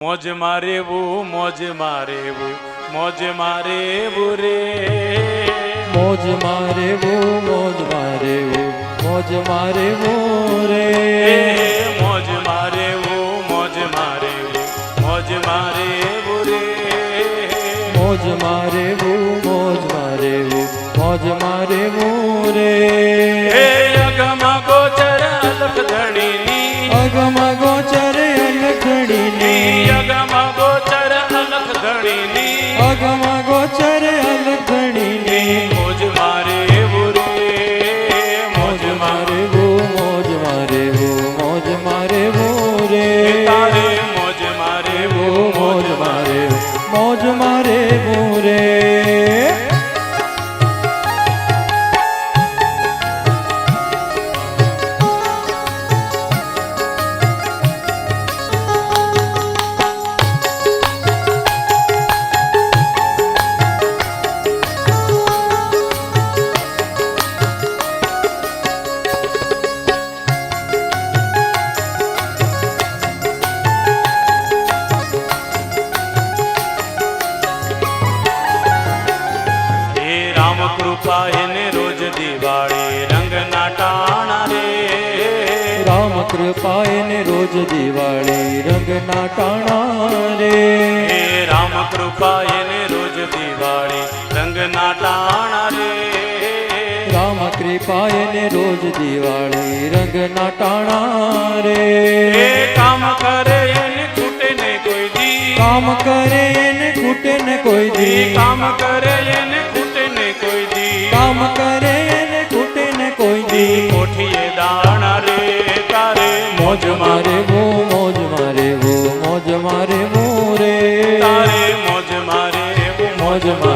મોજ મારેવું મોજ મારેવું મોજ મારેવું રે મોજ મારે વો મોજ મારે વો મોજ મારે વો રે એ મોજ મારેવું મોજ મારેવું મોજ મારેવું રે મોજ મારે વો મોજ મારે વો મોજ મારે વો રે એ भगवा गोचर કૃપા એને રોજ દિવાળી રંગના ટાણા રે. રામ કૃપા એને રોજ દિવાળી રંગના ટાણા રે. રામ કૃપા એને રોજ દિવાળી રંગના ટાણા રે. રામ કૃપા એને રોજ દિવાળી રંગના ટાણા રે. કામ કરે એને ખૂટે ને કોઈ દી. કામ કરે એને ખૂટે ને કોઈ દી. કામ કરે એને Yeah.